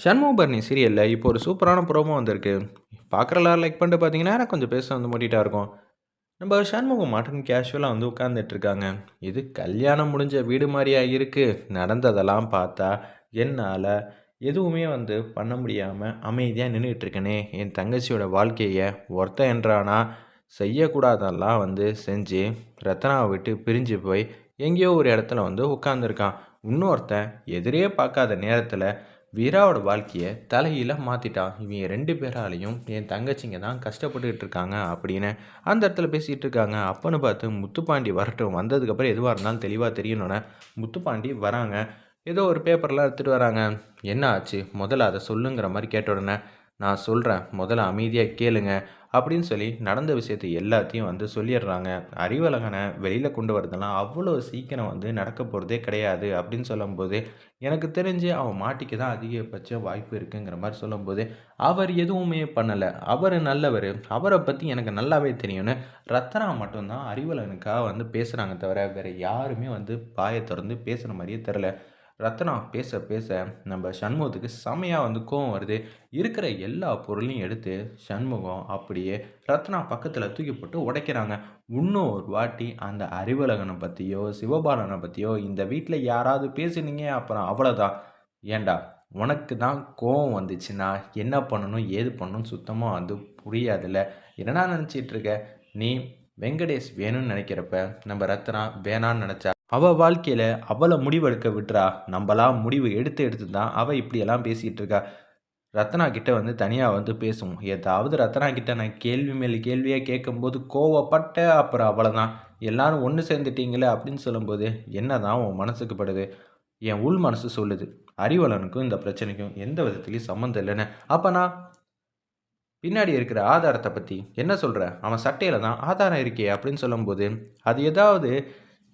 சண்முகபரணி சீரியலில் இப்போ ஒரு சூப்பரான ப்ரோமோ வந்திருக்கு. பார்க்குற எல்லாரும் லைக் பண்ணிட்டு பார்த்தீங்கன்னா எனக்கு கொஞ்சம் பேச வந்து மூட்டிகிட்டா இருக்கும். நம்ம சண்முகம் மாட்டன் கேஷுவலாக வந்து உட்காந்துட்டு இருக்காங்க. இது கல்யாணம் முடிஞ்ச வீடு மாதிரியாக இருக்குது நடந்ததெல்லாம் பார்த்தா என்னால் எதுவுமே வந்து பண்ண முடியாமல் அமைதியாக நின்றுட்டுருக்கனே என் தங்கச்சியோட வாழ்க்கையை ஒருத்த என்றானா செய்யக்கூடாதெல்லாம் வந்து செஞ்சு ரத்னாவை விட்டு பிரிஞ்சு போய் எங்கேயோ ஒரு இடத்துல வந்து உட்காந்துருக்கான் இன்னொருத்தன் எதிரே பார்க்காத நேரத்தில் வீராவோட வாழ்க்கையை தலையில் மாற்றிட்டான் இவங்க ரெண்டு பேராலையும் என் தங்கச்சிங்க தான் கஷ்டப்பட்டுக்கிட்டு இருக்காங்க அப்படின்னு அந்த இடத்துல பேசிகிட்டு இருக்காங்க. அப்பன்னு பார்த்து முத்துப்பாண்டி வரட்டும். வந்ததுக்கப்புறம் எதுவாக இருந்தாலும் தெளிவாக தெரியணுன்னே முத்துப்பாண்டி வராங்க. ஏதோ ஒரு பேப்பர்லாம் எடுத்துகிட்டு வராங்க. என்ன ஆச்சு? முதல்ல அதை சொல்லுங்கிற மாதிரி கேட்ட உடனே நான் சொல்கிறேன் முதல்ல அமைதியாக கேளுங்க. அப்படின்னு சொல்லி நடந்த விஷயத்தை எல்லாத்தையும் வந்து சொல்லிடுறாங்க. அறிவழகனை வெளியில் கொண்டு வரதெல்லாம் அவ்வளோ சீக்கிரம் வந்து நடக்க போகிறதே கிடையாது அப்படின்னு சொல்லும்போது எனக்கு தெரிஞ்சு அவன் மாட்டிக்கு தான் அதிகபட்ச வாய்ப்பு இருக்குங்கிற மாதிரி சொல்லும்போது அவர் எதுவுமே பண்ணலை. அவர் நல்லவர். அவரை பற்றி எனக்கு நல்லாவே தெரியும்னு ரத்னா மட்டும்தான் அறிவலனுக்காக வந்து பேசுகிறாங்க தவிர வேறு யாருமே வந்து பாயை திறந்து பேசுகிற மாதிரியே தெரில ரத்னா பேச பேச நம்ம சண்முகத்துக்கு செமையாக வந்து கோவம் வருது. இருக்கிற எல்லா பொருளையும் எடுத்து சண்முகம் அப்படியே ரத்னா பக்கத்தில் தூக்கி போட்டு உடைக்கிறாங்க. இன்னும் ஒரு வாட்டி அந்த அறிவழகனை பற்றியோ சிவபாலனை பற்றியோ இந்த வீட்டில் யாராவது பேசுனீங்க அப்புறம் அவ்வளோதான் ஏண்டா உனக்கு தான் கோவம் வந்துச்சுன்னா என்ன பண்ணணும் ஏது பண்ணணும் சுத்தமாக வந்து புரியாதுல்ல. என்னடா நினச்சிட்ருக்க நீ வெங்கடேஷ் வேணும்னு நினைக்கிறப்ப நம்ம ரத்னா வேணான்னு நினச்சா அவள் வாழ்க்கையில் அவளை முடிவெடுக்க விட்டுறா. நம்மளாம் முடிவு எடுத்து எடுத்து தான் அவள் இப்படியெல்லாம் பேசிகிட்டு இருக்கா. ரத்னா கிட்ட வந்து தனியாக வந்து பேசும் ஏதாவது ரத்னா கிட்ட நான் கேள்வி மேலே கேள்வியாக கேட்கும்போது கோவப்பட்ட அப்புறம் அவ்வளோதான் எல்லாரும் ஒன்று சேர்ந்துட்டீங்களே அப்படின்னு சொல்லும்போது என்ன தான் உன் மனசுக்கு படுது? என் உள் மனசு சொல்லுது. அறிவலனுக்கும் இந்த பிரச்சனைக்கும் எந்த விதத்துலையும் சம்மந்தம் இல்லைன்னு. அப்போ நான் பின்னாடி இருக்கிற ஆதாரத்தை பற்றி என்ன சொல்கிற அவன் சட்டையில் தான் ஆதாரம் இருக்கே அப்படின்னு சொல்லும்போது அது ஏதாவது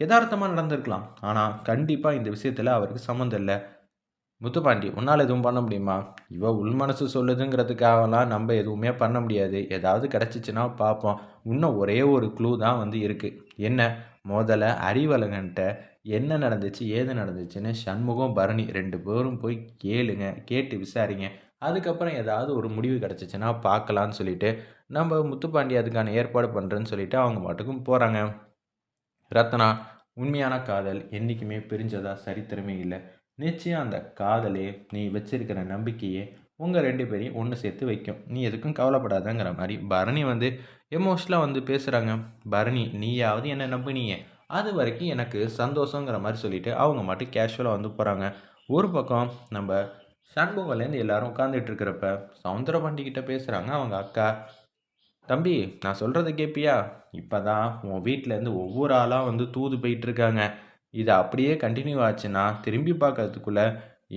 யதார்த்தமாக நடந்திருக்கலாம். ஆனால் கண்டிப்பாக இந்த விஷயத்தில் அவருக்கு சம்மந்தம் இல்லை. முத்துப்பாண்டி உன்னால் எதுவும் பண்ண முடியுமா? இவ உள் மனசு சொல்லுதுங்கிறதுக்காகலாம் நம்ம எதுவுமே பண்ண முடியாது. ஏதாவது கிடச்சிச்சின்னா பார்ப்போம் இன்னும் ஒரே ஒரு க்ளூ தான் வந்து இருக்குது என்ன? முதல்ல அறிவழகன்ட்ட என்ன நடந்துச்சு ஏது நடந்துச்சுன்னு சண்முகம் பரணி ரெண்டு பேரும் போய் கேளுங்க. கேட்டு விசாரிங்க. அதுக்கப்புறம் ஏதாவது ஒரு முடிவு கிடச்சிச்சின்னா பார்க்கலான்னு சொல்லிட்டு நம்ம முத்துப்பாண்டி அதுக்கான ஏற்பாடு பண்ணுறேன்னு சொல்லிட்டு அவங்க மட்டுக்கும் போகிறாங்க ரத்னா உண்மையான காதல் என்றைக்குமே பிரிஞ்சதா சரித்திரமே இல்லை. நிச்சயம் அந்த காதலே நீ வச்சிருக்கிற நம்பிக்கையே உங்கள் ரெண்டு பேரையும் ஒன்று சேர்த்து வைக்கும். நீ எதுக்கும் கவலைப்படாதங்கிற மாதிரி பரணி வந்து எமோஷனலாக வந்து பேசுகிறாங்க பரணி நீயாவது என்ன நம்பினீங்க? அது வரைக்கும் எனக்கு சந்தோஷங்கிற மாதிரி சொல்லிவிட்டு அவங்க மட்டும் கேஷுவலாக வந்து போகிறாங்க ஒரு பக்கம் நம்ம சண்முகலேருந்து எல்லாரும் உட்காந்துட்டு இருக்கிறப்ப சவுந்தரபாண்டி பேசுகிறாங்க அவங்க அக்கா. தம்பி நான் சொல்கிறத கேட்பியா இப்போ தான் உன் வீட்டிலேருந்து ஒவ்வொரு ஆளாக வந்து தூது போயிட்டுருக்காங்க. இது அப்படியே கண்டினியூ ஆச்சுன்னா திரும்பி பார்க்கறதுக்குள்ளே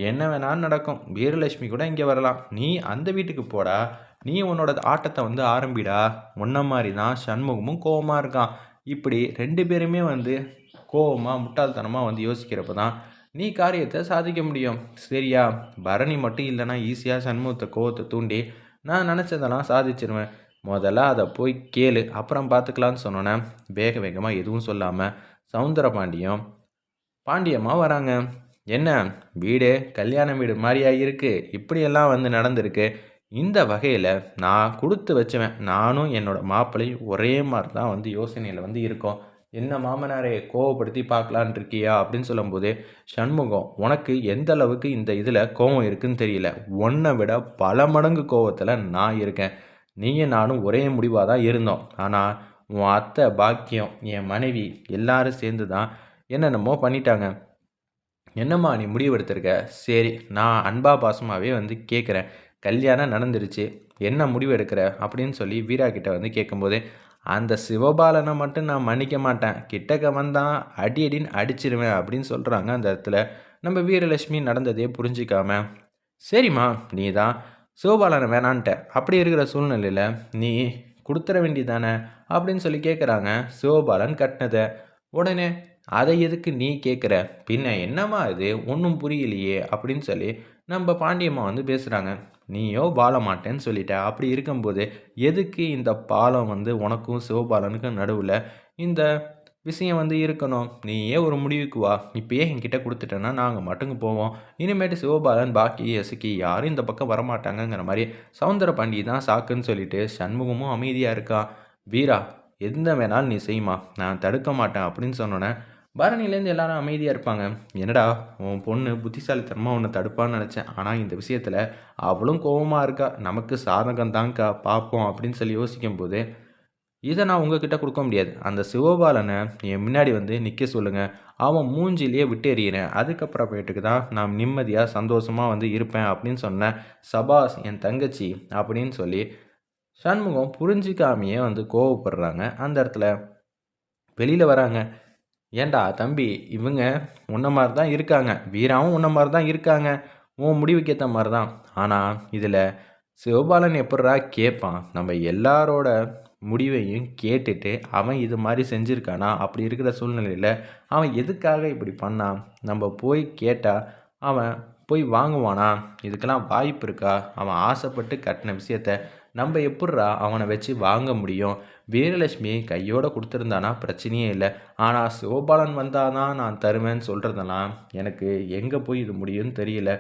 என்ன வேணாலும் நடக்கும். வீரலட்சுமி கூட இங்கே வரலாம். நீ அந்த வீட்டுக்கு போடா. நீ உன்னோட ஆட்டத்தை வந்து ஆரம்பிடா. உன்ன மாதிரி தான் சண்முகமும் கோபமாக இருக்கான். இப்படி ரெண்டு பேருமே வந்து கோபமாக முட்டாள்தனமாக வந்து யோசிக்கிறப்ப தான் நீ காரியத்தை சாதிக்க முடியும். சரியா? பரணி மட்டும் இல்லைன்னா ஈஸியாக சண்முகத்தை கோவத்தை தூண்டி நான் நினச்சதெல்லாம் சாதிச்சிருவேன். முதல்ல அதை போய் கேளு. அப்புறம் பார்த்துக்கலான்னு சொன்னோன்னே வேக வேகமாக எதுவும் சொல்லாமல் சவுந்தர பாண்டியம் பாண்டியம்மா வராங்க. என்ன வீடு கல்யாண வீடு மாதிரியாக இருக்குது இப்படியெல்லாம் வந்து நடந்திருக்கு. இந்த வகையில் நான் கொடுத்து வச்சுவேன். நானும் என்னோடய மாப்பிள்ளையும் ஒரே மாதிரி தான் வந்து யோசனையில் வந்து இருக்கோம். என்ன மாமனாரே கோவப்படுத்தி பார்க்கலான் இருக்கியா? அப்படின்னு சொல்லும்போது சண்முகம் உனக்கு எந்த அளவுக்கு இந்த இதில் கோவம் இருக்குன்னு தெரியல. ஒன்றை விட பல மடங்கு கோவத்தில் நான் இருக்கேன். நீயும் நானும் ஒரே முடிவாக தான் இருந்தோம். ஆனால் உன் அத்தை பாக்கியம் என் மனைவி எல்லாரும் சேர்ந்து தான் என்னென்னமோ பண்ணிட்டாங்க. என்னம்மா நீ முடிவெடுத்திருக்க? சரி நான் அன்பா பாசமாகவே வந்து கேட்குறேன் கல்யாணம் நடந்துருச்சு. என்ன முடிவு எடுக்கிற அப்படின்னு சொல்லி வீரா கிட்ட வந்து கேட்கும்போது அந்த சிவபாலனை மட்டும் நான் மன்னிக்க மாட்டேன். கிட்டக்க வந்தான் அடி அடின்னு அடிச்சிருவேன் அப்படின்னு சொல்கிறாங்க அந்த இடத்துல. நம்ம வீரலட்சுமி நடந்ததே புரிஞ்சிக்காம சரிம்மா நீ தான் சிவபாலனை வேணான்ட்ட. அப்படி இருக்கிற சூழ்நிலையில் நீ கொடுத்துட வேண்டியதானே? அப்படின்னு சொல்லி கேட்குறாங்க சிவபாலன் கட்டினதை. உடனே அதை எதுக்கு நீ கேட்குற பின்ன என்னம்மா இது? ஒன்றும் புரியலையே. அப்படின்னு சொல்லி நம்ம பாண்டியம்மா வந்து பேசுகிறாங்க நீயோ வாழ மாட்டேன்னு சொல்லிட்ட. அப்படி இருக்கும்போது எதுக்கு இந்த பாலம் வந்து உனக்கும் சிவபாலனுக்கும் நடுவில் இந்த விஷயம் வந்து இருக்கணும். நீயே ஒரு முடிவுக்கு வா. இப்போயே என்கிட்ட கொடுத்துட்டேன்னா நாங்கள் மட்டுங்க போவோம். இனிமேட்டு சிவபாலன் பாக்கி எசுக்கி யாரும் இந்த பக்கம் வரமாட்டாங்கங்கிற மாதிரி சவுந்தர பாண்டி தான் சாக்குன்னு சொல்லிட்டு சண்முகமும் அமைதியாக இருக்கான் வீரா எந்த வேணாலும் நீ செய்யுமா நான் தடுக்க மாட்டேன் அப்படின்னு சொன்னோன்னே பரணிலேருந்து எல்லாரும் அமைதியாக இருப்பாங்க. என்னடா உன் பொண்ணு புத்திசாலித்தனமாக உன்னை தடுப்பான்னு நினச்சேன். ஆனால் இந்த விஷயத்தில் அவளும் கோபமாக இருக்கா. நமக்கு சாதகம் தான்க்கா பார்ப்போம் அப்படின்னு சொல்லி யோசிக்கும்போது இதை நான் உங்ககிட்ட கொடுக்க முடியாது. அந்த சிவபாலனை என் முன்னாடி வந்து நிற்க சொல்லுங்கள் அவன் மூஞ்சிலேயே விட்டு எறிகிறேன். அதுக்கப்புறமேட்டுக்கு தான் நான் நிம்மதியாக சந்தோஷமாக வந்து இருப்பேன் அப்படின்னு சொன்னேன் சபாஸ் என் தங்கச்சி அப்படின்னு சொல்லி சண்முகம் புரிஞ்சிக்காமையே வந்து கோவப்படுறாங்க. அந்த இடத்துல வெளியில் வராங்க. ஏண்டா தம்பி இவங்க உன்ன மாதிரி தான் இருக்காங்க. வீராவும் உன்ன மாதிரி தான் இருக்காங்க. உன் முடிவுக்கு ஏற்ற மாதிரி தான் ஆனால் இதில் சிவபாலன் எப்படா கேட்பான் நம்ம எல்லாரோட முடிவையும் கேட்டுட்டு அவன் இது மாதிரி செஞ்சுருக்கானா? அப்படி இருக்கிற சூழ்நிலையில் அவன் எதுக்காக இப்படி பண்ணான் நம்ம போய் கேட்டால் அவன் போய் வாங்குவானா? இதுக்கெல்லாம் வாய்ப்பு இருக்கா? அவன் ஆசைப்பட்டு கட்டின விஷயத்த நம்ம எப்பட்றா அவனை வச்சு வாங்க முடியும்? வீரலட்சுமி கையோடு கொடுத்துருந்தானா? பிரச்சனையே இல்லை. ஆனால் சிவபாலன் வந்தானா? நான் தருவேன்னு சொல்கிறதெல்லாம் எனக்கு எங்கே போய் இது முடியும்னு தெரியல.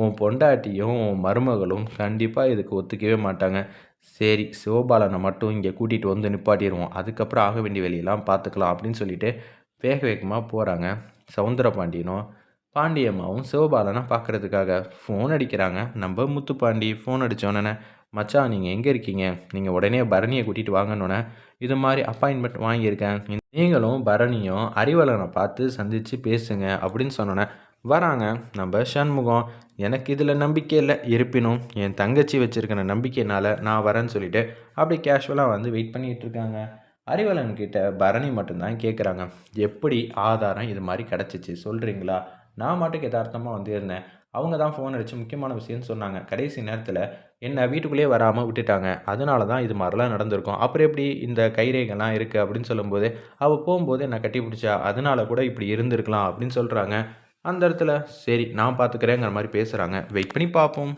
உன் பொண்டாட்டியும் உன் மருமகளும் கண்டிப்பாக இதுக்கு ஒத்துக்கவே மாட்டாங்க. சரி சிவபாலனை மட்டும் இங்கே கூட்டிகிட்டு வந்து நிப்பாட்டிடுவோம் அதுக்கப்புறம் ஆக வேண்டிய வேலையெல்லாம் பார்த்துக்கலாம் அப்படின்னு சொல்லிட்டு வேக வேகமாக போகிறாங்க சவுந்தர பாண்டியனும் பாண்டியம்மாவும் சிவபாலனை பார்க்குறதுக்காக. ஃபோன் அடிக்கிறாங்க. நம்ம முத்துப்பாண்டி ஃபோன் அடித்தோன்னே மச்சான் நீங்கள் எங்கே இருக்கீங்க? நீங்கள் உடனே பரணியை கூட்டிகிட்டு வாங்கணுன்னே இது மாதிரி அப்பாயின்மெண்ட் வாங்கியிருக்கேன். நீங்களும் பரணியும் அறிவலனை பார்த்து சந்தித்து பேசுங்க அப்படின்னு சொன்னோன்னே வராங்க. நம்ம சண்முகம் எனக்கு இதில் நம்பிக்கை இல்லை. இருப்பினும் என் தங்கச்சி வச்சுருக்கிற நம்பிக்கையினால் நான் வரேன்னு சொல்லிட்டு அப்படி கேஷுவலாக வந்து வெயிட் பண்ணிகிட்டு இருக்காங்க. அறிவலன் கிட்ட பரணி மட்டும்தான் கேட்குறாங்க எப்படி ஆதாரம் இது மாதிரி கிடச்சிச்சு? சொல்கிறீங்களா நான் மாட்டுக்கு யதார்த்தமாக வந்து இருந்தேன். அவங்க தான் ஃபோன் அடித்து முக்கியமான விஷயம்னு சொன்னாங்க. கடைசி நேரத்தில் என்னை வீட்டுக்குள்ளேயே வராமல் விட்டுட்டாங்க. அதனால தான் இது மாதிரிலாம் நடந்திருக்கும். அப்புறம் எப்படி இந்த கைரேகைலாம் இருக்குது அப்படின்னு சொல்லும்போது அவள் போகும்போது என்னை கட்டி பிடிச்சா அதனால கூட இப்படி இருந்திருக்கலாம் அப்படின்னு சொல்கிறாங்க அந்த இடத்துல. சரி நான் பார்த்துக்கிறேங்கிற மாதிரி பேசுகிறாங்க வெயிட் பண்ணி பார்ப்போம்